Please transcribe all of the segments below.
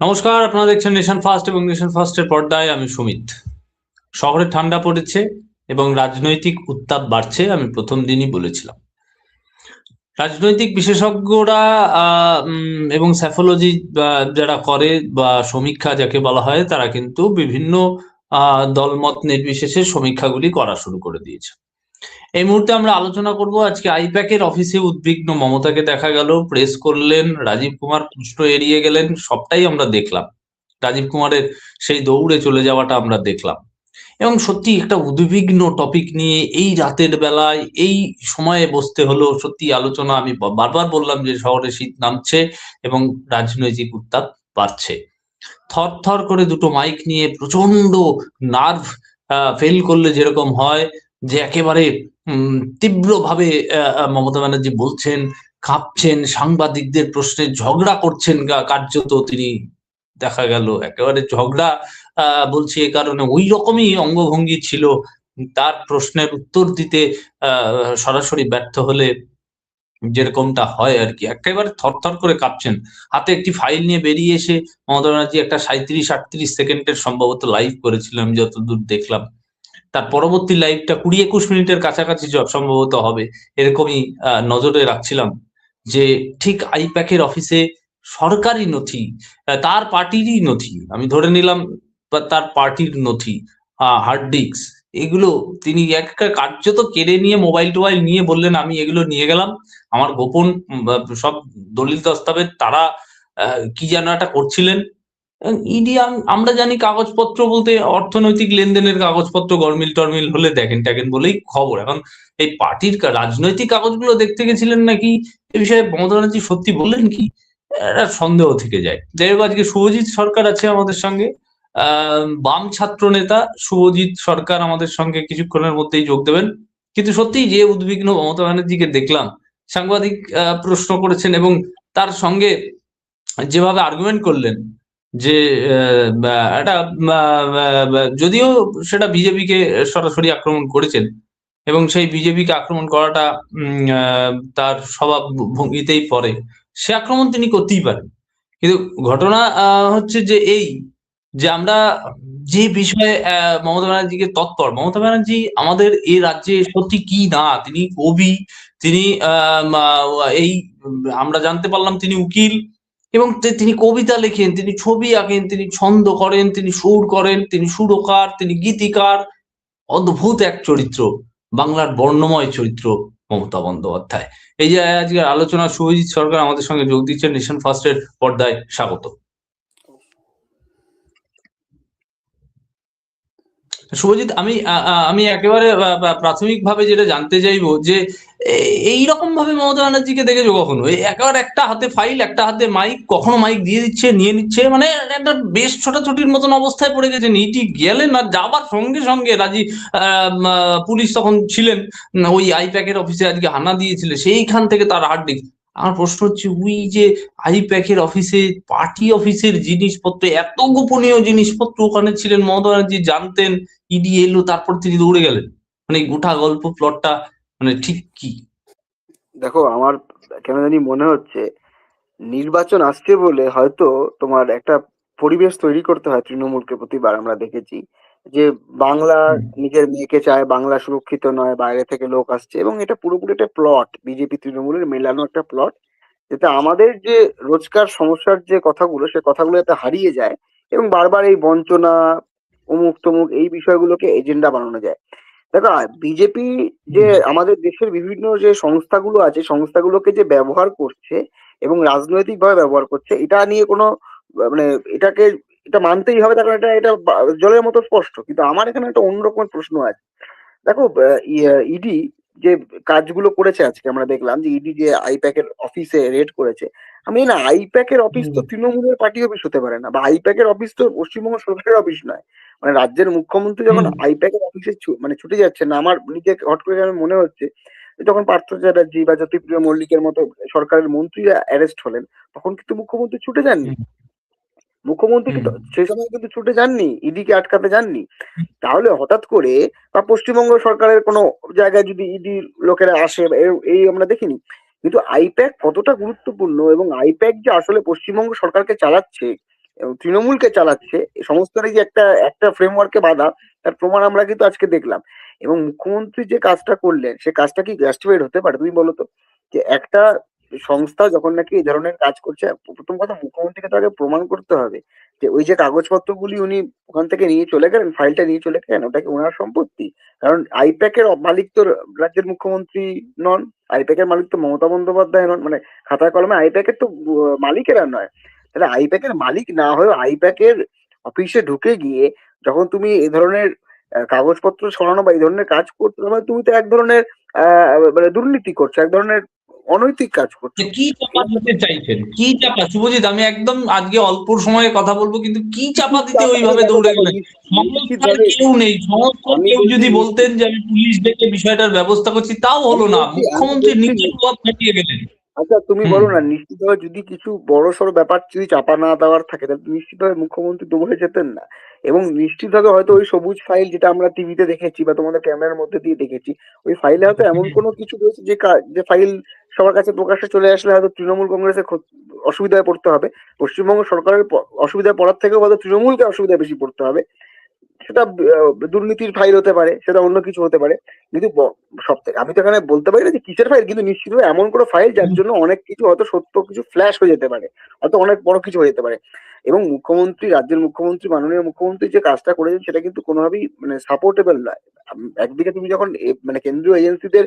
নমস্কার, আপনারা দেখছেন নেশন ফার্স্ট এবং নেশন ফার্স্টের পর্দায় আমি সুমিত। শহরে ঠান্ডা পড়েছে এবং রাজনৈতিক উত্তাপ বাড়ছে, আমি প্রথম দিনই বলেছিলাম। রাজনৈতিক বিশেষজ্ঞরা এবং স্যাফোলজি যারা করে বা সমীক্ষা যাকে বলা হয়, তারা কিন্তু বিভিন্ন দলমত নির্বিশেষে সমীক্ষাগুলি করা শুরু করে দিয়েছে। এই মুহূর্তে আমরা আলোচনা করব আজকে আইপ্যাকের অফিসে উদ্বিগ্ন। মমতাকে দেখা গেল প্রেস করলেন, রাজীব কুমার প্রশ্ন এড়িয়ে গেলেন, সবটাই আমরা দেখলাম। রাজীব কুমারের সেই দৌড়ে চলে যাওয়াটা আমরা দেখলাম। এবং সত্যি একটা উদ্বিগ্ন টপিক নিয়ে এই রাতের বেলায়, এই সময়ে বসতে হলো, সত্যি আলোচনা আমি বারবার বললাম যে শহরে শীত নামছে এবং রাজনৈতিক উত্তাপ বাড়ছে। থর থর করে দুটো মাইক নিয়ে প্রচণ্ড নার্ভ ফেল করলে যেরকম হয়, যে একেবারে তীব্রভাবে মমতা ব্যানার্জি বলছেন, কাঁপছেন, সাংবাদিকদের প্রশ্নে ঝগড়া করছেন কার্যত তিনি দেখা গেল। একেবারে ঝগড়া বলছি এ কারণে। ওই রকমই অঙ্গভঙ্গি ছিল। তার প্রশ্নের উত্তর দিতে সরাসরি ব্যর্থ হলে যেরকমটা হয় আর কি। একেবারে থরথর করে কাঁপছেন। হাতে একটি ফাইল নিয়ে বেরিয়ে এসে মমতা ব্যানার্জি একটা সাঁত্রিশ আটত্রিশ সেকেন্ডের সম্ভবত লাইভ করেছিলাম যতদূর দেখলাম। তার পরবর্তী লাইভটা কুড়ি একুশ মিনিটের কাছাকাছি সম্ভবত হবে, এরকমই নজরে রাখছিলাম যে ঠিক আইপ্যাকের অফিসে সরকারি নথি তার পার্টিরই নথি, আমি ধরে নিলাম বা তার পার্টির নথি হার্ড ডিস্ক এগুলো তিনি এক একটা কার্যত কেড়ে নিয়ে মোবাইল টোবাইল নিয়ে বললেন, আমি এগুলো নিয়ে গেলাম, আমার গোপন সব দলিল দস্তাবেজ তারা কি যেন একটা করছিলেন। ইডি আমরা জানি কাগজপত্র বলতে অর্থনৈতিক লেনদেনের কাগজপত্র, গরমিল টরমিল হলে দেখেন টাকেন বলেই খবর। এখন এই পার্টির রাজনৈতিক কাগজগুলো দেখতে গেছিলেন নাকি? এ বিষয়ে মমতা ব্যানার্জি সত্যি বললেন কি? একটা সন্দেহ থেকে যায়। যাই হোক, আজকে শুভজিৎ সরকার আছে আমাদের সঙ্গে। বাম ছাত্র নেতা শুভজিৎ সরকার আমাদের সঙ্গে কিছুক্ষণের মধ্যেই যোগ দেবেন। কিন্তু সত্যি যে উদ্বিগ্ন মমতা ব্যানার্জিকে দেখলাম, সাংবাদিক প্রশ্ন করেছেন এবং তার সঙ্গে যেভাবে আর্গুমেন্ট করলেন যে বা- যদিও সেটা বিজেপিকে সরাসরি আক্রমণ করেছেন এবং সেই বিজেপিকে আক্রমণ করাটা তার স্বভাব ভঙ্গিতেই পড়ে, সে আক্রমণ তিনি করতেই পারেন। কিন্তু ঘটনা হচ্ছে যে এই যে আমরা যে বিষয়ে মমতা ব্যানার্জিকে তৎপর, মমতা ব্যানার্জি আমাদের এই রাজ্যে সত্যি কি না, তিনি কবি, তিনি এই আমরা জানতে পারলাম তিনি উকিল এবং তিনি কবিতা লেখেন, তিনি ছবি আঁকেন, তিনি ছন্দ করেন, তিনি সুর করেন, তিনি সুরকার, তিনি গীতিকার। অদ্ভুত এক চরিত্র, বাংলার বর্ণময় চরিত্র মমতা বন্দ্যোপাধ্যায়। এই যে আজকের আলোচনা, শুভজিৎ সরকার আমাদের সঙ্গে যোগ দিচ্ছেন, নেশন ফার্স্টের পর্দায় স্বাগত। শুভজিৎ, আমি আমি একেবারে প্রাথমিক ভাবে যেটা জানতে চাইব যে এই রকম ভাবে মমতা ব্যানার্জিকে দেখেছ কখনো? একেবারে একটা হাতে ফাইল, একটা হাতে মাইক, কখনো মাইক দিয়ে দিচ্ছে, নিয়ে নিচ্ছে মানে একটা বেশ ছোটাছুটির মতন অবস্থায় পড়ে গেছে নিটি গেলেন আর যাবার সঙ্গে সঙ্গে রাজি পুলিশ তখন ছিলেন, ওই আইপ্যাকের অফিসে আজকে হানা দিয়েছিল, সেইখান থেকে তার হার্ড ডিস্ক আমার প্রশ্ন হচ্ছে উই যে আইপ্যাকের অফিসে পার্টি অফিসের জিনিসপত্র, এত গোপনীয় জিনিসপত্র ওখানে ছিলেন, মমতা ব্যানার্জি জানতেন ইডি এলো, তারপর তিনি দৌড়ে গেলেন। মানে গোটা গল্প প্লটটা মানে ঠিক কি? দেখো, আমার কেন জানি মনে হচ্ছে, নির্বাচন আসছে বলে হয়তো তোমার একটা পরিবেশ তৈরি করতে হয় তৃণমূলকে প্রতিবার আমরা দেখেছি। যে বাংলা নিজের মেয়েকে চায় বাংলা সুরক্ষিত নয় বাইরে থেকে লোক আসছে এবং এটা পুরোপুরি একটা প্লট বিজেপি তৃণমূলের মেলানো একটা প্লট যাতে আমাদের যে রোজকার সমস্যার যে কথাগুলো সে কথাগুলো যাতে হারিয়ে যায় এবং বারবার এই বঞ্চনা অমুক তমুক এই বিষয়গুলোকে এজেন্ডা বানানো যায়। দেখো বিজেপি যে আমাদের দেশের বিভিন্ন যে সংস্থাগুলো আছে সংস্থাগুলোকে যে ব্যবহার করছে এবং রাজনৈতিকভাবে ব্যবহার করছে এটা নিয়ে কোনো মানে এটাকে এটা মানতেই হবে কারণ এটা এটা জলের মতো স্পষ্ট কিন্তু আমার এখানে একটা অন্যরকম প্রশ্ন আছে দেখো ইডি যে কাজগুলো করেছে আজকে আমরা দেখলাম যে ইডি যে আইপ্যাকের অফিসে রেড করেছে আমি না আইপ্যাকের অফিস তো তৃণমূলের পার্টি অফিস হতে পারে না বা আইপ্যাকের অফিস তো পশ্চিমবঙ্গ সরকারের অফিস নয় মানে রাজ্যের মুখ্যমন্ত্রী যখন। আইপ্যাকের অফিসে মানে ছুটে যাচ্ছে না আমার নিজে হট করে যেন মনে হচ্ছে যখন পার্থ চ্যাটার্জি বা জ্যোতিপ্রিয় মল্লিকের মতো সরকারের মন্ত্রীরা অ্যারেস্ট হলেন তখন কিন্তু মুখ্যমন্ত্রী ছুটে যাননি। মুখ্যমন্ত্রী কিন্তু সেই সময় কিন্তু ছুটে যাননি ইডিকে আটকাতে যাননি। তাহলে হঠাৎ করে বা পশ্চিমবঙ্গ সরকারের কোনো জায়গায় যদি ইডি লোকেরা আসে এই আমরা দেখিনি কিন্তু আইপ্যাক কতটা গুরুত্বপূর্ণ এবং আইপ্যাক যে আসলে পশ্চিমবঙ্গ সরকারকে চালাচ্ছে এবং তৃণমূলকে চালাচ্ছে সমস্তটাই যে একটা একটা ফ্রেমওয়ার্কে বাধা তার প্রমাণ আমরা কিন্তু আজকে দেখলাম। এবং মুখ্যমন্ত্রী যে কাজটা করলেন সে কাজটা কি জাস্টিফাইড হতে পারে তুমি বলো তো? যে একটা সংস্থা যখন নাকি এই ধরনের কাজ করছে, প্রথম কথা মুখ্যমন্ত্রীকে তো আগে প্রমাণ করতে হবে যে ওই যে কাগজপত্রগুলি উনি ওখান থেকে নিয়ে চলে গেলেন ফাইলটা নিয়ে চলে গেলেন, ওটা কি ওনার সম্পত্তি? কারণ আইপ্যাকের মালিক তো রাজ্যের মুখ্যমন্ত্রী নন, আইপ্যাকের মালিক তো মমতা বন্দ্যোপাধ্যায় নন মানে খাতায় কলমে আইপ্যাকের তো মালিকেরা নয়। তাহলে আইপ্যাকের মালিক না হয়েও আইপ্যাকের অফিসে ঢুকে গিয়ে যখন তুমি এই ধরনের কাগজপত্র সরানো বা এই ধরনের কাজ করছ তার মানে তুমি তো এক ধরনের মানে দুর্নীতি করছ, এক ধরনের অনৈতিক কাজ করছে। কি চাপা দিতে চাইছেন? কি চাপা? শুভজিৎ আমি একদম আজকে অল্প সময়ে কথা বলব কিন্তু কি চাপা দিতে ওইভাবে দৌড়ে গেলেন? কেউ নেই। সংস্থার কেউ যদি বলতেন যে আমি পুলিশ ডেকে বিষয়টার ব্যবস্থা করছি তাও হলো না। মুখ্যমন্ত্রী নিজে প্রভাব খাটিয়ে গেলেন। আচ্ছা তুমি বলো না নিশ্চিতভাবে যদি কিছু বড় সড়ো ব্যাপার যদি চাপা না দেওয়ার থাকে তাহলে নিশ্চিতভাবে মুখ্যমন্ত্রী দৌড়ে যেতেন না। এবং নিশ্চিতভাবে হয়তো ওই সবুজ ফাইল যেটা আমরা টিভিতে দেখেছি বা তোমাদের ক্যামেরার মধ্যে দিয়ে দেখেছি ওই ফাইলে হয়তো এমন কোনো কিছু রয়েছে যে যে ফাইল সবার কাছে প্রকাশ্যে চলে আসলে হয়তো তৃণমূল কংগ্রেসের অসুবিধায় পড়তে হবে। পশ্চিমবঙ্গ সরকারের অসুবিধায় পড়ার থেকেও হয়তো তৃণমূলকে অসুবিধায় বেশি পড়তে হবে। সেটা দুর্নীতির ফাইল হতে পারে সেটা অন্য কিছু হতে পারে। কিন্তু সব থেকে আমি তো এখানে বলতে পারি না যে কিসের ফাইল কিন্তু নিশ্চিত এমন কোনো ফাইল যার জন্য অনেক কিছু হয়তো সত্য কিছু ফ্ল্যাশ হয়ে যেতে পারে হয়তো অনেক বড় কিছু হয়ে যেতে পারে। এবং মুখ্যমন্ত্রী রাজ্যের মুখ্যমন্ত্রী মাননীয় মুখ্যমন্ত্রী যে কাজটা করেছেন সেটা কিন্তু কোনোভাবেই মানে সাপোর্টেবল নয়। একদিকে তুমি যখন মানে কেন্দ্রীয় এজেন্সিদের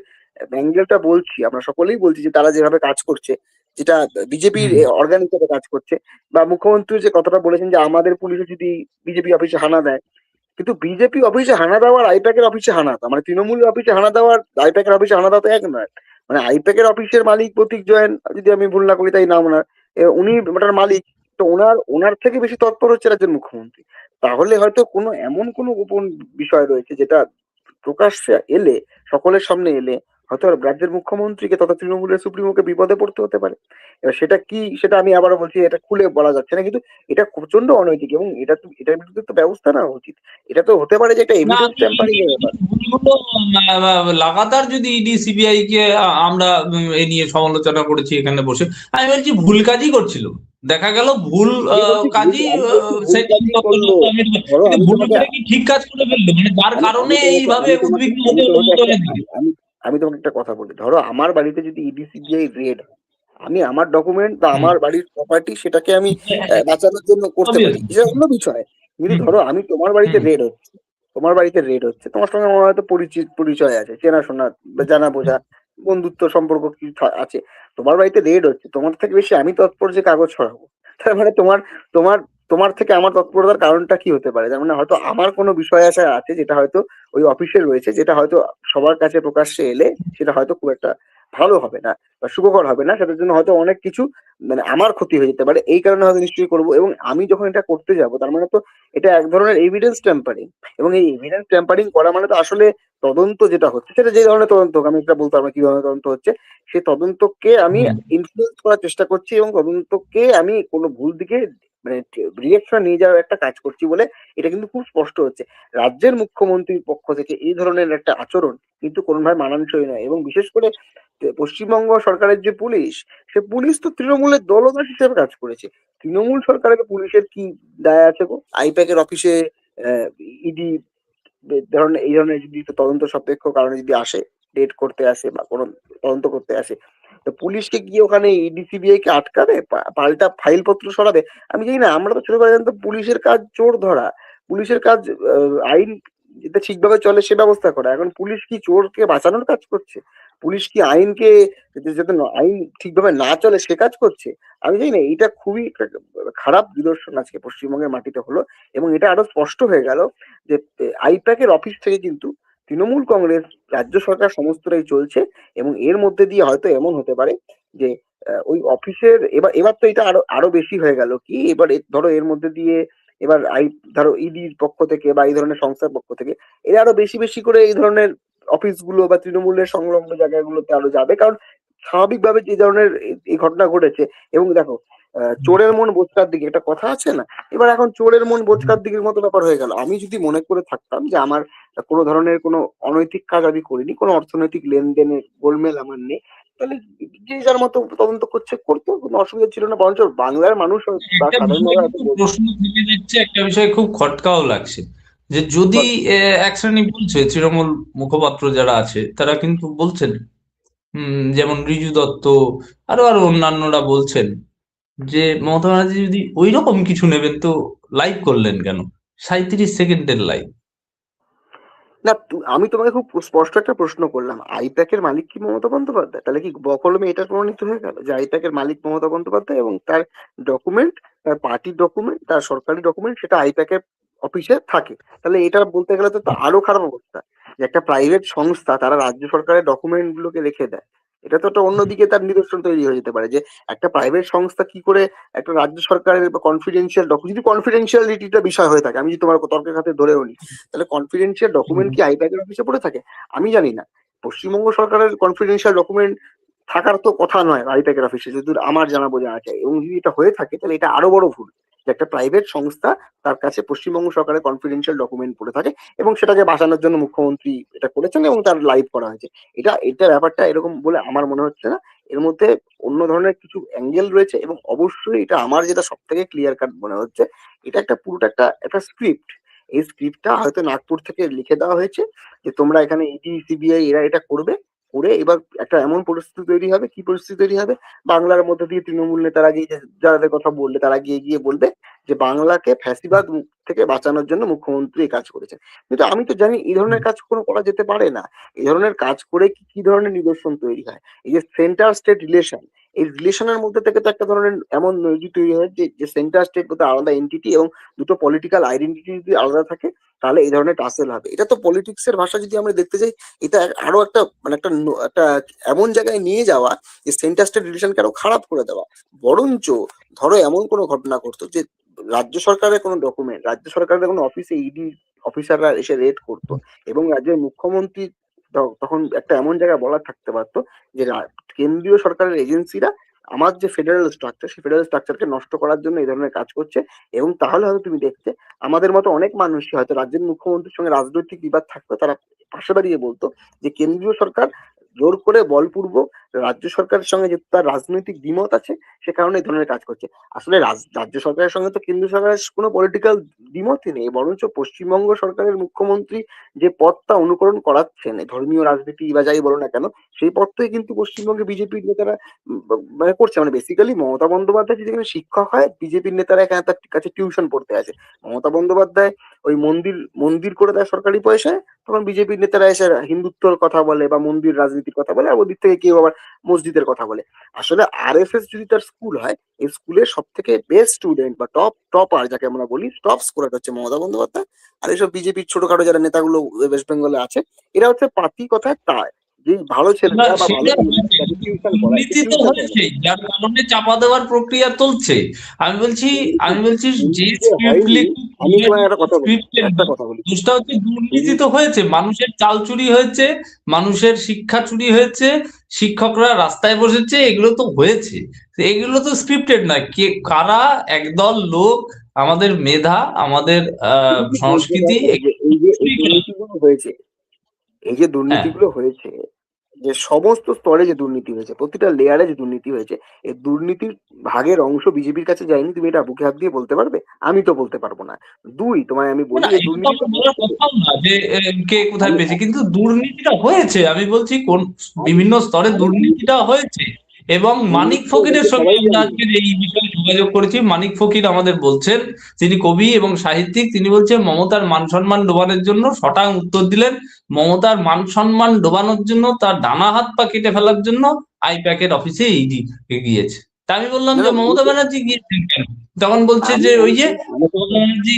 অ্যাঙ্গেলটা বলছি আমরা সকলেই বলছি যে তারা যেভাবে কাজ করছে যেটা বিজেপির হুম। অর্গানিক হিসেবে কাজ করছে বা মুখ্যমন্ত্রী যে কথাটা বলেছেন যে আমাদের পুলিশে যদি বিজেপি অফিসে হানা দেয় কিন্তু বিজেপি অফিসে হানা দেওয়ার আইপ্যাকের অফিসে হানা দেওয়া। মানে তৃণমূল অফিসে হানা দেওয়ার আইপ্যাকের অফিসে হানা দেওয়া তো এক নয়। মানে আইপ্যাকের অফিসের মালিক প্রতীক জয়েন, যদি আমি ভুল না করি তাই নাম ওনার। উনি ওটার মালিক। তো ওনার ওনার থেকে বেশি তৎপর হচ্ছে রাজ্যের মুখ্যমন্ত্রী। তাহলে হয়তো কোনো, এমন কোনো গোপন বিষয় রয়েছে যেটা প্রকাশ্যে এলে, সকলের সামনে এলে হয়তো রাজ্যের মুখ্যমন্ত্রীকে তথা তৃণমূলের সুপ্রিমোকে বিপদে পড়তে হতে পারে। এবার সেটা কি সেটা আমি আবারও বলছি এটা খুলে বলা যাচ্ছে না কিন্তু এটা প্রচণ্ড অনৈতিক এবং এটা তো এটার বিরুদ্ধে তো ব্যবস্থা নেওয়া উচিত। এটা তো হতে পারে যে একটা এভিডেন্স ট্যাম্পারিং এর ব্যাপার। লাগাতার যদি ইডি সিবিআই কে আমরা এ নিয়ে সমালোচনা করেছি এখানে বসে আমি বলছি ভুল কাজই করছিল। দেখা গেল ভুল কাজই ভুল- ঠিক কাজ করে ফেলল? মানে যার কারণে এইভাবে উদ্বিগ্ন হতে হলো আমি তোমাকে একটা কথা বলি। ধরো আমার বাড়িতে যদি ইডি সিবিআই রেড আমি আমার ডকুমেন্ট বা আমার বাড়ির প্রপার্টি সেটাকে আমি আহ, বাঁচানোর জন্য করতে পারি। এটা অন্য বিষয়। কিন্তু ধরো আমি তোমার বাড়িতে রেড হচ্ছে তোমার বাড়িতে রেড হচ্ছে তোমার সঙ্গে আমার হয়তো পরিচিত পরিচয় আছে চেনাশোনা জানা বোঝা বন্ধুত্ব সম্পর্ক কিছু থা- আছে। তোমার বাড়িতে রেড হচ্ছে তোমার থেকে বেশি আমি তৎপর যে কাগজ ছড়াবো। তার মানে তোমার তোমার তোমার থেকে আমার তৎপরতার কারণটা কি হতে পারে? তার মানে হয়তো আমার কোনো বিষয় আসা আছে যেটা হয়তো ওই অফিসে রয়েছে, যেটা হয়তো সবার কাছে প্রকাশ্যে এলে সেটা হয়তো খুব একটা ভালো হবে না বা সুখকর হবে না সেটার জন্য হয়তো অনেক কিছু মানে আমার ক্ষতি হয়ে যেতে পারে এই কারণে হয়তো নিশ্চয়ই করব। এবং আমি যখন এটা করতে যাব তার মানে তো এটা এক ধরনের এভিডেন্স ট্যাম্পারিং এবং এই এভিডেন্স ট্যাম্পারিং করা মানে তো আসলে তদন্ত যেটা হচ্ছে সেটা যে ধরনের তদন্ত হোক, আমি এটা বলতে পারব কি ধরনের তদন্ত হচ্ছে সেই তদন্তকে আমি ইনফ্লুয়েন্স করার চেষ্টা করছি এবং তদন্তকে আমি কোনো ভুল দিকে মানে ডিরেকশন নিয়ে যাওয়ার একটা কাজ করছি বলে এটা কিন্তু খুব স্পষ্ট হচ্ছে। রাজ্যের মুখ্যমন্ত্রীর পক্ষ থেকে এই ধরনের একটা আচরণ কিন্তু কোনোভাবে মানানসই নয়। এবং বিশেষ করে পশ্চিমবঙ্গ সরকারের যে পুলিশ, সে পুলিশ তো তৃণমূলের দলদাস হিসেবে কাজ করেছে। তৃণমূল সরকারের পুলিশের কি দায় আছে গো? আইপ্যাকের অফিসে ইডি ধরনের, এই ধরনের যদি তদন্ত সাপেক্ষ কারণে যদি আসে, ডেট করতে আসে বা কোনো তদন্ত করতে আসে, তো পুলিশকে গিয়ে ওখানে ইডি সিবিআই কে আটকাবে পাল্টা ফাইল পত্র সরাবে? আমি জানি না, আমরা তো ছোটবেলায় জানতাম পুলিশের কাজ চোর ধরা। পুলিশের কাজ আইন যেটা ঠিকভাবে চলে সে ব্যবস্থা করা। এখন পুলিশ কি চোরকে বাঁচানোর কাজ করছে? পুলিশ কি আইনকে যাতে- আইন ঠিকভাবে না চলে সে কাজ করছে? আমি জানি না, এটা খুবই খারাপ নিদর্শন আজকে পশ্চিমবঙ্গের মাটিতে হলো এবং এটা আরও স্পষ্ট হয়ে গেল যে আইপ্যাকের অফিস থেকে কিন্তু তৃণমূল কংগ্রেস, রাজ্য সরকার সমস্তটাই চলছে এবং এর মধ্যে দিয়ে হয়তো এমন হতে পারে যে ওই অফিসের এবার এবার তো এটা আরও আরও বেশি হয়ে গেল কি? এবার ধরো এর মধ্যে দিয়ে এবার আই, ধরো ইডির পক্ষ থেকে বা এই ধরনের সংস্থার পক্ষ থেকে, এরা আরও বেশি বেশি করে এই ধরনের অফিসগুলো বা তৃণমূলের সংলগ্ন জায়গাগুলোতে আরও যাবে। কারণ স্বাভাবিকভাবে যে ধরনের এই- ঘটনা ঘটেছে, এবং দেখো চোরের মন বোঝকার দিকে একটা কথা আছে না? এবার এখন চোরের মন বোঝকার দিকের মতো ব্যাপার হয়ে গেল। আমি যদি মনে করে থাকতাম যে আমার কোনো ধরনের কোনো অনৈতিক কাজ আমি করিনি, কোনো অর্থনৈতিক লেনদেনের গোলমেল আমার নেই তাহলে যে যার মতো তদন্ত করছে করতো কোনো অসুবিধা ছিল না বরঞ্চ বাংলার মানুষ প্রশ্ন থেকে যাচ্ছে একটা বিষয় খুব খটকাও লাগছে। যে যদি এক শ্রেণি বলছে তৃণমূল মুখপাত্র যারা আছে তারা কিন্তু বলছেন যেমন রিজু দত্ত আরও আরও অন্যান্যরা বলছেন যে মমতা ব্যানার্জি যদি ওই রকম কিছু নেবেন তো লাইভ করলেন কেন? সাঁইত্রিশ সেকেন্ডের লাইভ না আমি তোমাকে খুব স্পষ্ট একটা প্রশ্ন করলাম। আইপ্যাকের মালিক কি মমতা বন্দ্যোপাধ্যায়? তাহলে কি বকলমে এটা প্রমাণিত হয়ে গেল যে আইপ্যাকের মালিক মমতা বন্দ্যোপাধ্যায় এবং তার ডকুমেন্ট তার পার্টির ডকুমেন্ট তার সরকারি ডকুমেন্ট সেটা আইপ্যাকের অফিসে থাকে। তাহলে এটা বলতে গেলে তো আরও খারাপ অবস্থা যে একটা প্রাইভেট সংস্থা, তারা রাজ্য সরকারের ডকুমেন্ট গুলোকে রেখে দেয়। এটা তো একটা অন্যদিকে তার নিদর্শন তৈরি হয়ে যেতে পারে যে একটা প্রাইভেট সংস্থা কি করে একটা রাজ্য সরকারের কনফিডেন্সিয়াল ডকুমেন্ট যদি কনফিডেন্সিয়ালিটিটা বিষয় হয়ে থাকে, আমি যদি তোমার তর্কের খাতে ধরেও নি, তাহলে কনফিডেন্সিয়াল ডকুমেন্ট কি আইপ্যাকের অফিসে পড়ে থাকে? আমি জানি না। পশ্চিমবঙ্গ সরকারের কনফিডেন্সিয়াল ডকুমেন্ট থাকার তো কথা নয় আইপ্যাকের অফিসে যদি আমার জানা বোঝা আছে। এবং যদি এটা হয়ে থাকে, তাহলে এটা আরও বড় ভুল। যে একটা প্রাইভেট সংস্থা তার কাছে পশ্চিমবঙ্গ সরকারের কনফিডেন্সিয়াল ডকুমেন্ট পড়ে থাকে এবং সেটাকে বাঁচানোর জন্য মুখ্যমন্ত্রী এটা করেছেন এবং তার লাইভ করা হয়েছে। এটা এটা ব্যাপারটা এরকম বলে আমার মনে হচ্ছে না। এর মধ্যে অন্য ধরনের কিছু অ্যাঙ্গেল রয়েছে এবং অবশ্যই এটা আমার যেটা সব থেকে ক্লিয়ার কাট মনে হচ্ছে, এটা একটা পুরোটা একটা একটা স্ক্রিপ্ট এই স্ক্রিপ্টটা হয়তো নাগপুর থেকে লিখে দেওয়া হয়েছে যে তোমরা এখানে ইডি সিবিআই এরা এটা করবে। করে এবার একটা এমন পরিস্থিতি তৈরি হবে, কি পরিস্থিতি তৈরি হবে? বাংলার মধ্যে দিয়ে তৃণমূল নেতারা গিয়ে যাদের কথা বললে তারা গিয়ে গিয়ে বলবে যে, বাংলাকে ফ্যাসিবাদ থেকে বাঁচানোর জন্য মুখ্যমন্ত্রী কাজ করেছেন। কিন্তু আমি তো জানি এই ধরনের কাজ কোনো করা যেতে পারে না। এই ধরনের কাজ করে কি কি ধরনের নিদর্শন তৈরি হয়? এই যে সেন্টার স্টেট রিলেশন এই রিলেশনের মধ্যে থেকে তো একটা ধরনের এমন নৈজিক তৈরি হয় যে যে সেন্টার স্টেট বোধ আলাদা এন্টিটি এবং দুটো পলিটিক্যাল আইডেন্টিটি যদি আলাদা থাকে, তাহলে এই ধরনের টাসেল হবে। এটা তো পলিটিক্স এর ভাষা যদি আমরা দেখতে যাই, এটা আরও একটা মানে একটা একটা এমন জায়গায় নিয়ে যাওয়া যে সেন্টার স্টেট রিলেশনকে আরও খারাপ করে দেওয়া। বরঞ্চ ধরো এমন কোনো ঘটনা ঘটতো যে, রাজ্য সরকারের কোনো ডকুমেন্ট রাজ্য সরকারের কোনো অফিসে ইডি অফিসাররা এসে রেড করতো এবং রাজ্যের মুখ্যমন্ত্রী তখন একটা এমন জায়গায় বলা থাকতে পারতো যে কেন্দ্রীয় সরকারের এজেন্সিরা আমার যে ফেডারেল স্ট্রাকচার সেই ফেডারেল স্ট্রাকচারকে নষ্ট করার জন্য এই ধরনের কাজ করছে এবং তাহলে হয়তো তুমি দেখতে আমাদের মতো অনেক মানুষই হয়তো রাজ্যের মুখ্যমন্ত্রীর সঙ্গে রাজনৈতিক বিবাদ থাকতো, তারা পাশে দাঁড়িয়ে বলতো যে কেন্দ্রীয় সরকার জোর করে বলপূর্বক রাজ্য সরকারের সঙ্গে যে তার রাজনৈতিক দ্বিমত আছে, সে কারণে এই ধরনের কাজ করছে। আসলে রাজ- রাজ্য সরকারের সঙ্গে তো কেন্দ্র সরকারের কোনো পলিটিক্যাল দ্বিমতই নেই, বরঞ্চ পশ্চিমবঙ্গ সরকারের মুখ্যমন্ত্রী যে পথটা অনুকরণ করাচ্ছেন ধর্মীয় রাজনীতি বা যাই বলো না কেন, সেই পথটাই কিন্তু পশ্চিমবঙ্গে বিজেপির নেতারা মানে করছে। মানে বেসিক্যালি মমতা বন্দ্যোপাধ্যায় যেখানে শিক্ষক হয়, বিজেপির নেতারা এখানে তার কাছে টিউশন পড়তে আছে মমতা বন্দ্যোপাধ্যায় ওই মন্দির মন্দির করে দেয় সরকারি পয়সায়, তখন বিজেপির নেতারা এসে হিন্দুত্বর কথা বলে বা মন্দির রাজনীতির কথা বলে, আর ওদিক থেকে কেউ আবার মসজিদের কথা বলে। আসলে আর এস এস যদি তার স্কুল হয় এই স্কুলের সব থেকে বেস্ট স্টুডেন্ট বা টপ টপার যাকে আমরা বলি টপ স্কোরার হচ্ছে মমতা বন্দ্যোপাধ্যায়। আর এইসব বিজেপির ছোটখাটো যারা নেতাগুলো ওয়েস্ট বেঙ্গলে আছে এরা হচ্ছে পাতি কথায় তাই যে ভালো পড়ায়। হয়েছে যার কারণে চাপা দেওয়ার প্রক্রিয়া চলছে। আমি বলছি আমি বলছি যে কথা কথা দুর্নীতি তো হয়েছে মানুষের চাল চুরি হয়েছে মানুষের শিক্ষা চুরি হয়েছে শিক্ষকরা রাস্তায় বসেছে এগুলো তো হয়েছে। এগুলো তো স্ক্রিপ্টেড না কে কারা একদল লোক আমাদের মেধা আমাদের আহ সংস্কৃতি এই যে- এই যে এই দুর্নীতিগুলো হয়েছে এই যে সমস্ত স্তরে যে দুর্নীতি হয়েছে প্রতিটা লেয়ারে যে দুর্নীতি হয়েছে এই দুর্নীতির ভাগের অংশ বিজেপির কাছে যায়নি তুমি এটা বুকে হাত দিয়ে বলতে পারবে? আমি তো বলতে পারব না। দুই তোমায় আমি বলি যে কে কোথায় পেয়েছে কিন্তু দুর্নীতিটা হয়েছে। আমি বলছি কোন বিভিন্ন স্তরে দুর্নীতিটা হয়েছে। এবং মানিক ফকিরের সঙ্গে এই বিষয়ে যোগাযোগ করেছি। মানিক ফকির আমাদের বলছেন তিনি কবি এবং সাহিত্যিক তিনি বলছেন মমতার মান সম্মান ডোবানোর জন্য সটাং উত্তর দিলেন মমতার মান সম্মান ডোবানোর জন্য তার ডানা হাত পা কেটে ফেলার জন্য আই আইপ্যাকের অফিসে ইডি গিয়েছে। তা আমি বললাম যে মমতা ব্যানার্জি গিয়েছেন কেন? তখন বলছে যে ওই যে মমতা ব্যানার্জি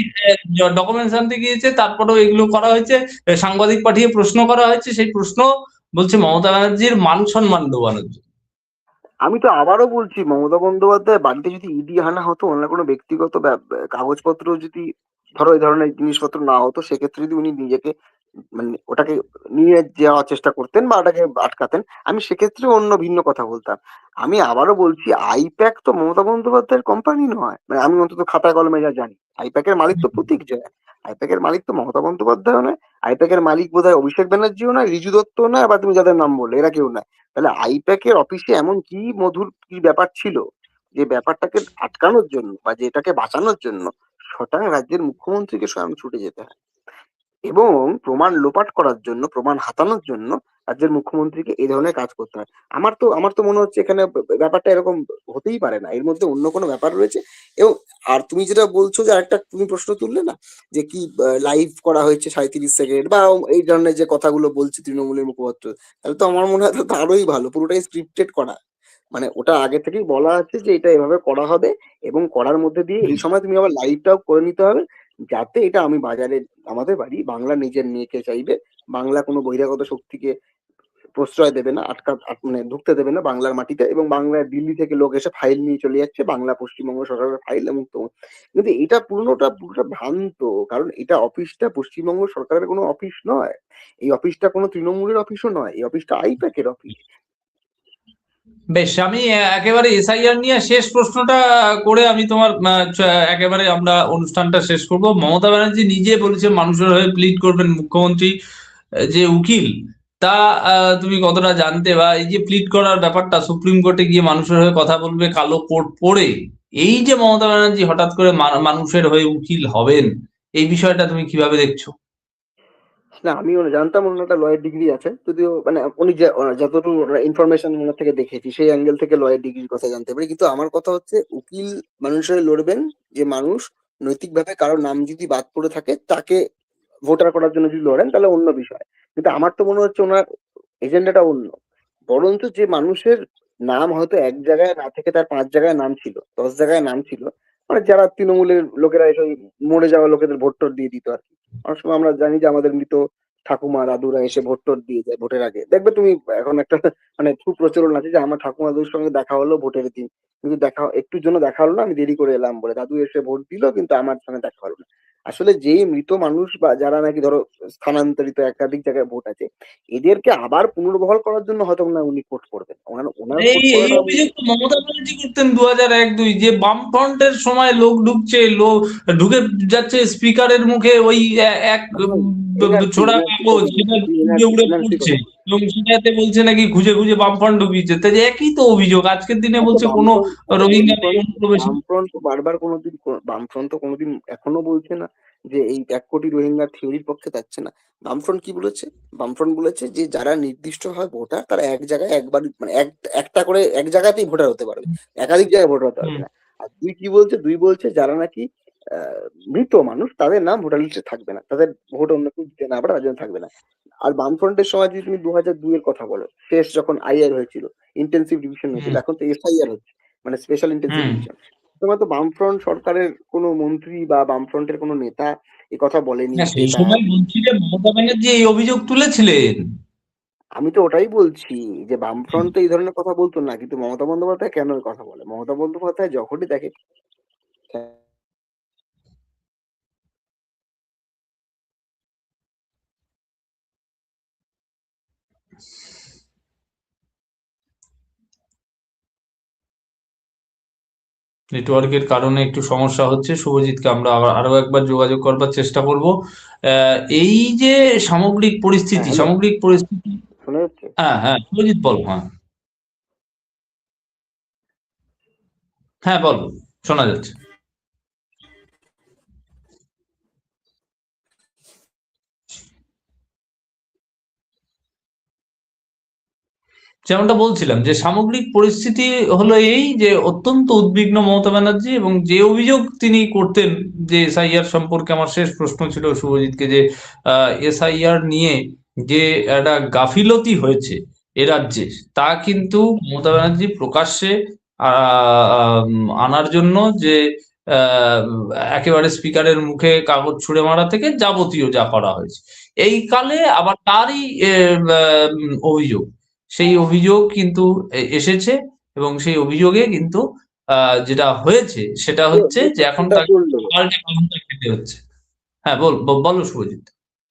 ডকুমেন্টস আনতে গিয়েছে তারপরেও এগুলো করা হয়েছে সাংবাদিক পাঠিয়ে প্রশ্ন করা হয়েছে সেই প্রশ্ন বলছে মমতা ব্যানার্জির মান সম্মান ডোবানোর জন্য। আমি তো আবারও বলছি, মমতা বন্দ্যোপাধ্যায় বাড়িতে যদি ইডি হানা হতো, অন্য কোনো ব্যক্তিগত কাগজপত্র যদি ধরো এই ধরনের জিনিসপত্র না হতো, সেক্ষেত্রে যদি উনি নিজেকে মানে ওটাকে নিয়ে যাওয়ার চেষ্টা করতেন বা ওটাকে আটকাতেন। আমি সেক্ষেত্রে অন্য ভিন্ন কথা বলতাম। আমি আবারও বলছি, আইপ্যাক তো মমতা বন্দ্যোপাধ্যায়ের কোম্পানি নয়। মানে আমি অন্তত খাতা কলমে যা জানি। আইপ্যাকের মালিক তো প্রতীক জয়। আইপ্যাকের মালিক তো মমতা বন্দ্যোপাধ্যায় নয়। আইপ্যাকের মালিক বোধহয় অভিষেক ব্যানার্জিও নয়, রিজু দত্ত নয়, আবার তুমি যাদের নাম বললে, এরা কেউ নয়। তাহলে আইপ্যাকের অফিসে এমন কি মধুর কি ব্যাপার ছিল? যে ব্যাপারটাকে আটকানোর জন্য বা যেটাকে বাঁচানোর জন্য সটাং রাজ্যের মুখ্যমন্ত্রীকে স্বয়ং ছুটে যেতে হয়। এবং প্রমাণ লোপাট করার জন্য প্রমাণ হাতানোর জন্য রাজ্যের মুখ্যমন্ত্রীকে এই ধরনের কাজ করতে হয়। আমার তো আমার তো মনে হচ্ছে এখানে ব্যাপারটা এরকম হতেই পারে না। এর মধ্যে অন্য কোনো ব্যাপার রয়েছে। এবং আর তুমি যেটা বলছো যে আরেকটা তুমি প্রশ্ন তুললে না যে কি লাইভ করা হয়েছে সাঁত্রিশ সেকেন্ড বা এই ধরনের যে কথাগুলো বলছে তৃণমূলের মুখপাত্র তাহলে তো আমার মনে হয় তো আরোই ভালো পুরোটাই স্ক্রিপ্টেড করা। মানে ওটা আগে থেকেই বলা আছে যে এটা এভাবে করা হবে এবং করার মধ্যে দিয়ে এই সময় তুমি আবার লাইভটাও করে নিতে হবে। যাতে এটা আমি বাজারে, আমাদের বাড়ি বাংলা নিজের মেয়েকে চাইবে, বাংলা কোনো বহিরাগত শক্তিকে প্রশ্রয় দেবে না, আটকা, আট- মানে ঢুকতে দেবে না বাংলার মাটিতে এবং বাংলার দিল্লি থেকে লোক এসে ফাইল নিয়ে চলে যাচ্ছে, বাংলা পশ্চিমবঙ্গ সরকারের ফাইল এবং কিন্তু এটা পুরোনোটা, পুরোটা ভ্রান্ত, কারণ এটা অফিসটা পশ্চিমবঙ্গ সরকারের কোনো অফিস নয়। এই অফিসটা কোনো তৃণমূলের অফিসও নয়, এই অফিসটা আইপ্যাকের অফিস। বেশ, আমি একেবারে এসআইআর নিয়ে শেষ প্রশ্নটা করে আমি তোমার একেবারে আমরা অনুষ্ঠানটা শেষ করব। মমতা ব্যানার্জি নিজে বলেছে মানুষের হয়ে প্লিড করবেন মুখ্যমন্ত্রী যে উকিল। তা তুমি কতটা জানতে বা এই যে প্লিড করার ব্যাপারটা, সুপ্রিম কোর্টে গিয়ে মানুষের হয়ে কথা বলবে কালো কোর্ট পড়ে এই যে মমতা ব্যানার্জি হঠাৎ করে মানুষের হয়ে উকিল হবেন, এই বিষয়টা তুমি কীভাবে দেখছ? না আমি জানতাম ওনার একটা লয়ের ডিগ্রি আছে। যদিও মানে উনি যতটুকু ইনফরমেশন ওনার থেকে দেখেছি, সেই অ্যাঙ্গেল থেকে লয়ের ডিগ্রির কথা জানতে পারি। কিন্তু আমার কথা হচ্ছে, উকিল মানুষের লড়বেন যে মানুষ নৈতিকভাবে কারোর নাম যদি বাদ পড়ে থাকে, তাকে ভোটার করার জন্য যদি লড়েন, তাহলে অন্য বিষয়। কিন্তু আমার তো মনে হচ্ছে ওনার এজেন্ডাটা অন্য। বরঞ্চ যে মানুষের নাম হয়তো এক জায়গায় না থেকে তার পাঁচ জায়গায় নাম ছিল, দশ জায়গায় নাম ছিল মানে যারা তৃণমূলের লোকেরা এসে মরে যাওয়া লোকেদের ভোট টোট দিয়ে দিত আর কি। অনেক সময় আমরা জানি যে আমাদের মৃত ঠাকুমা, দাদুরা এসে ভোট টোট দিয়ে যায় ভোটের আগে। দেখবে তুমি এখন একটা মানে খুব প্রচলন আছে যে আমার ঠাকুমা, দাদুর সঙ্গে দেখা হলো ভোটের দিন। কিন্তু দেখা একটু জন্য দেখা হলো না, আমি দেরি করে এলাম বলে। দাদু এসে ভোট দিল, কিন্তু আমার সঙ্গে দেখা হলো না। আসলে যে মৃত মানুষ বা যারা নাকি ধরো স্থানান্তরিত একাধিক জায়গায় ভোট আছে এদেরকে আবার পুনর্বহাল করার জন্য হয়তো না উনি কোর্ট করবেন। এই অভিযোগ মমতা ব্যানার্জি করতেন দু হাজার এক দুই যে বামফ্রন্টের সময় লোক ঢুকছে লোক ঢুকে যাচ্ছে স্পিকারের মুখে ওই এক ছোড়া কাগজ সেটা উড়ে উড়ে পড়ছে। এবং সেটাতে বলছে নাকি খুঁজে খুঁজে বামফ্রন্ট ঢুকিয়েছে তাই একই তো অভিযোগ আজকের দিনে বলছে কোনো রোহিঙ্গা বামফ্রন্ট বারবার কোনোদিন বামফ্রন্ট তো কোনোদিন এখনও বলছে না যে এই এক কোটি রোহিঙ্গা থিওরির পক্ষে যাচ্ছে না। বামফ্রন্ট কি বলেছে? বামফ্রন্ট বলেছে যে যারা নির্দিষ্ট হয় ভোটার তারা এক জায়গায় একবার মানে এক একটা করে এক জায়গাতেই ভোটার হতে পারবে। একাধিক জায়গায় ভোটার হতে পারবে না। আর দুই কি বলছে? দুই বলছে যারা নাকি মৃত মানুষ তাদের নাম ভোটার লিস্টে থাকবে না। তাদের ভোট অন্য কেউ দিতে না পারে তার জন্য থাকবে না। আর বামফ্রন্টের সময় যদি তুমি দু হাজার দুই এর কথা বলো শেষ যখন আইআর হয়েছিল ইন্টেন্সিভ ডিভিশন হয়েছিল এখন তো এসআইআর হচ্ছে মানে স্পেশাল ইন্টেন্সিভ ডিভিশন তোমার তো বামফ্রন্ট সরকারের কোনো মন্ত্রী বা বামফ্রন্টের কোনো নেতা এ কথা বলেনি। সেই সময় বলছিলে মমতা ব্যানার্জি এই অভিযোগ তুলেছিলেন। আমি তো ওটাই বলছি যে বামফ্রন্ট তো এই ধরনের কথা বলতো না কিন্তু মমতা বন্দ্যোপাধ্যায় কেন কথা বলে? মমতা বন্দ্যোপাধ্যায় যখনই দেখে নেটওয়ার্কের কারণে একটু সমস্যা হচ্ছে। শুভজিৎকে আমরা আবার- আরও একবার যোগাযোগ করবার চেষ্টা করব। আহ, এই যে সামগ্রিক পরিস্থিতি হ্যাঁ, সামগ্রিক পরিস্থিতি হ্যাঁ হ্যাঁ শুভজিৎ বল হ্যাঁ। হ্যাঁ বল। শোনা যাচ্ছে। যেমনটা বলছিলাম যে সামগ্রিক পরিস্থিতি হলো এই যে অত্যন্ত উদ্বিগ্ন মমতা ব্যানার্জি এবং যে অভিযোগ তিনি করতেন যে এসআইআর সম্পর্কে আমার শেষ প্রশ্ন ছিল শুভজিৎকে যে এসআইআর নিয়ে যে একটা গাফিলতি হয়েছে এ রাজ্যে, তা কিন্তু মমতা ব্যানার্জি প্রকাশ্যে আনার জন্য যে একেবারে স্পিকারের মুখে কাগজ ছুড়ে মারা থেকে যাবতীয় যা করা হয়েছে। এই কালে আবার তারই অভিযোগ। সেই অভিযোগ কিন্তু এসেছে এবং সেই অভিযোগে কিন্তু যেটা হয়েছে সেটা হচ্ছে যে এখন তাকে পাল্টে পাল্টে খেতে হচ্ছে। হ্যাঁ বল বলো শুভজিৎ।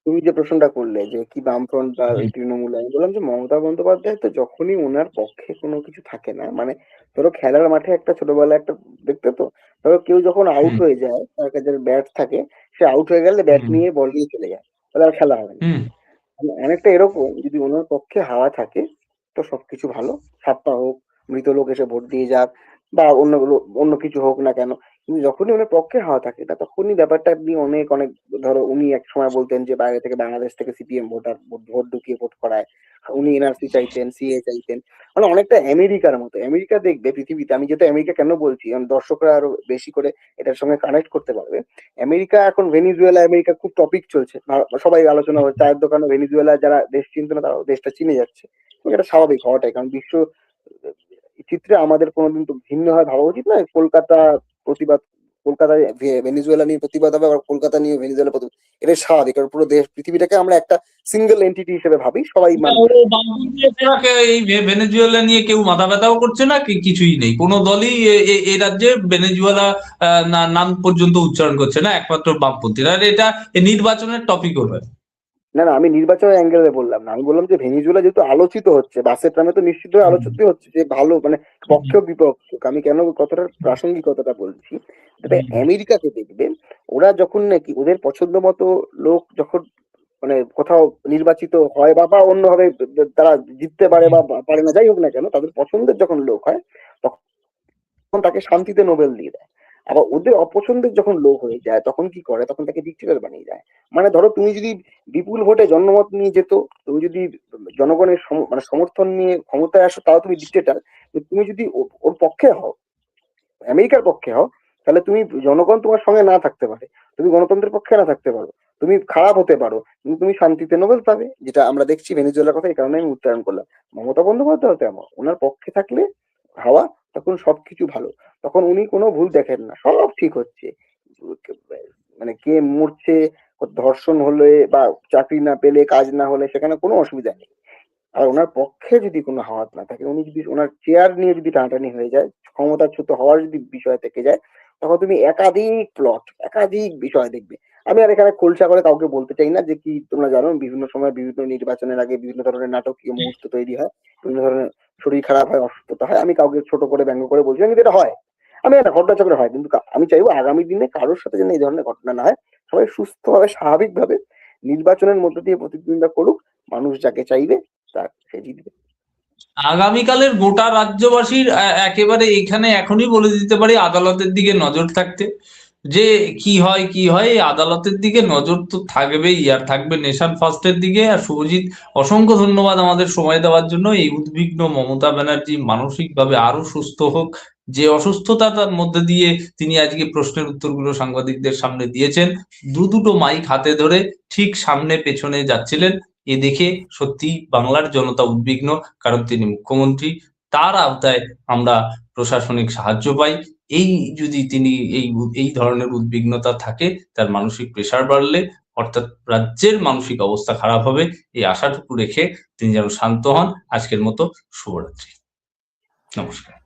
তুমি যে প্রশ্নটা করলে যে কি বামফ্রন্ট বা তৃণমূল আমি বললাম যে মমতা বন্দ্যোপাধ্যায় তো যখনই ওনার পক্ষে কোনো কিছু থাকে না মানে ধরো খেলার মাঠে একটা ছোটবেলায় একটা দেখতে তো ধরো কেউ যখন আউট হয়ে যায় তার কাছে ব্যাট থাকে সে সে আউট হয়ে গেলে ব্যাট নিয়ে বল নিয়ে চলে যায় তাহলে আর খেলা হবে না। মানে অনেকটা এরকম যদি ওনার পক্ষে হাওয়া থাকে তো সবকিছু ভালো। সাতটা হোক, মৃত লোক এসে ভোট দিয়ে যাক, বা অন্য অন্য কিছু হোক না কেন। কিন্তু যখনই ওনার পক্ষে হাওয়া থাকে না তখনই ব্যাপারটা নিয়ে অনেক অনেক, ধরো উনি এক সময় বলতেন যে বাইরে থেকে বাংলাদেশ থেকে সিপিএম ভোটার, ভোট ঢুকিয়ে ভোট করায়। উনি এনআরসি চাইতেন সিএ চাইতেন। মানে অনেকটা আমেরিকার মতো। আমেরিকা দেখবে পৃথিবীতে, আমি যেটা আমেরিকা কেন বলছি? দর্শকরা আরও বেশি করে এটার সঙ্গে কানেক্ট করতে পারবে। আমেরিকা এখন ভেনিজুয়েলা, আমেরিকা খুব টপিক চলছে। সবাই আলোচনা হচ্ছে চায়ের দোকানে ভেনিজুয়েলা যারা দেশ চিনত না তারা দেশটা চিনে যাচ্ছে। এটা স্বাভাবিক হওয়াটাই কারণ বিশ্ব চিত্রে আমাদের কোনোদিন তো ভিন্ন হয় ভাবা উচিত না কলকাতা প্রতিবাদ কলকাতায় ভেনিজুয়েলা নিয়ে প্রতিবাদ হবে আবার কলকাতা নিয়ে ভেনিজুয়েলা প্রতিবাদ এটাই স্বাভাবিক কারণ পুরো দেশ পৃথিবীটাকে আমরা একটা সিঙ্গেল এন্টিটি হিসেবে ভাবি সবাই না, মানবে ও বামপন্থী ছাড়া কে- এই ভেনেজুয়েলা নিয়ে কেউ মাথা ব্যথাও করছে না কিছুই নেই। কোনো দলই এই রাজ্যে ভেনেজুয়েলা নাম পর্যন্ত উচ্চারণ করছে না একমাত্র বামপন্থীরা। আর এটা নির্বাচনের টপিক হবে না না আমি নির্বাচনের অ্যাঙ্গেলে বললাম না। আমি বললাম যে ভেনিজুয়েলা যেহেতু আলোচিত হচ্ছে বাসের ট্রামে তো নিশ্চিতভাবে আলোচিত হচ্ছে যে ভালো মানে পক্ষ বিপক্ষ আমি কেন কথাটার প্রাসঙ্গিকতাটা বলছি? তবে। আমেরিকাকে দেখবে ওরা যখন নাকি ওদের পছন্দ মতো লোক যখন মানে কোথাও নির্বাচিত হয় বা বা অন্যভাবে তারা জিততে পারে বা বা পারে না যাই হোক না কেন তাদের পছন্দের যখন লোক হয় তখন তাকে শান্তিতে নোবেল দিয়ে দেয়। আবার ওদের অপছন্দের যখন লোক হয়ে যায়, তখন কি করে? তখন তাকে ডিক্টেটর বানিয়ে দেয়। মানে ধরো তুমি যদি বিপুল ভোটে জনমত নিয়ে যেত, তুমি যদি জনগণের মানে সমর্থন নিয়ে ক্ষমতায় আসো, তাও তুমি ডিক্টেটার তুমি যদি ওর পক্ষে হও, আমেরিকার পক্ষে হও, তাহলে তুমি জনগণ তোমার সঙ্গে না থাকতে পারে। তুমি গণতন্ত্রের পক্ষে না থাকতে পারো। তুমি খারাপ হতে পারো, কিন্তু তুমি শান্তিতে নোবেল পাবে। যেটা আমরা দেখছি ভেনেজুয়েলার কথা, এই কারণে আমি উচ্চারণ করলাম। মমতা বন্দ্যোপাধ্যায় তেমন। ওনার পক্ষে থাকলে হাওয়া তখন সবকিছু ভালো। তখন উনি কোনো ভুল দেখেন না, সব ঠিক হচ্ছে। মানে কে মরছে, ধর্ষণ হলে বা চাকরি না পেলে, কাজ না হলে, সেখানে কোনো অসুবিধা নেই। আর ওনার পক্ষে যদি কোনো হাওয়াত না থাকে, উনি যদি ওনার চেয়ার নিয়ে যদি টানাটানি হয়ে যায়, ক্ষমতাচ্যুত হওয়ার যদি বিষয় থেকে যায়, তখন তুমি একাধিক প্লট একাধিক বিষয় দেখবে। আমি আর এখানে খোলসা করে কাউকে বলতে চাই না যে কি তোমরা জানো বিভিন্ন সময় বিভিন্ন নির্বাচনের আগে বিভিন্ন ধরনের নাটকীয় মুহূর্ত তৈরি হয় বিভিন্ন ধরনের শরীর খারাপ হয় অসুস্থতা হয়। আমি কাউকে ছোট করে ব্যঙ্গ করে বলছি কিন্তু এটা হয়। আমি একটা ঘটনা চক্রে হয় কিন্তু আমি চাইব আগামী দিনে কারোর সাথে যেন এই ধরনের ঘটনা না হয়। সবাই সুস্থভাবে স্বাভাবিকভাবে নির্বাচনের মধ্যে দিয়ে প্রতিদ্বন্দ্বিতা করুক মানুষ যাকে চাইবে তা সে জিতবে। আগামীকালের গোটা রাজ্যবাসীর একেবারে এখানে এখনই বলে দিতে পারি আদালতের দিকে নজর থাকতে। যে কি হয় কি হয় আদালতের দিকে নজর তো থাকবেই, আর থাকবে নেশন ফার্স্টের দিকে। আর শুভজিৎ, অসংখ্য ধন্যবাদ আমাদের সময় দেওয়ার জন্য। এই উদ্বিগ্ন মমতা ব্যানার্জি মানসিকভাবে আরও সুস্থ হোক। যে অসুস্থতা তার মধ্যে দিয়ে তিনি আজকে প্রশ্নের উত্তরগুলো সাংবাদিকদের সামনে দিয়েছেন, দু দুটো মাইক হাতে ধরে ঠিক সামনে পেছনে যাচ্ছিলেন। এ দেখে সত্যি বাংলার জনতা উদ্বিগ্ন, কারণ তিনি মুখ্যমন্ত্রী। তার আওতায় আমরা প্রশাসনিক সাহায্য পাই। এই যদি তিনি এই এই ধরনের উদ্বিগ্নতা থাকে, তার মানসিক প্রেশার বাড়লে, অর্থাৎ রাজ্যের মানসিক অবস্থা খারাপ হবে, এই আশাটুকু রেখে তিনি যেন শান্ত হন। আজকের মতো শুভরাত্রি। নমস্কার।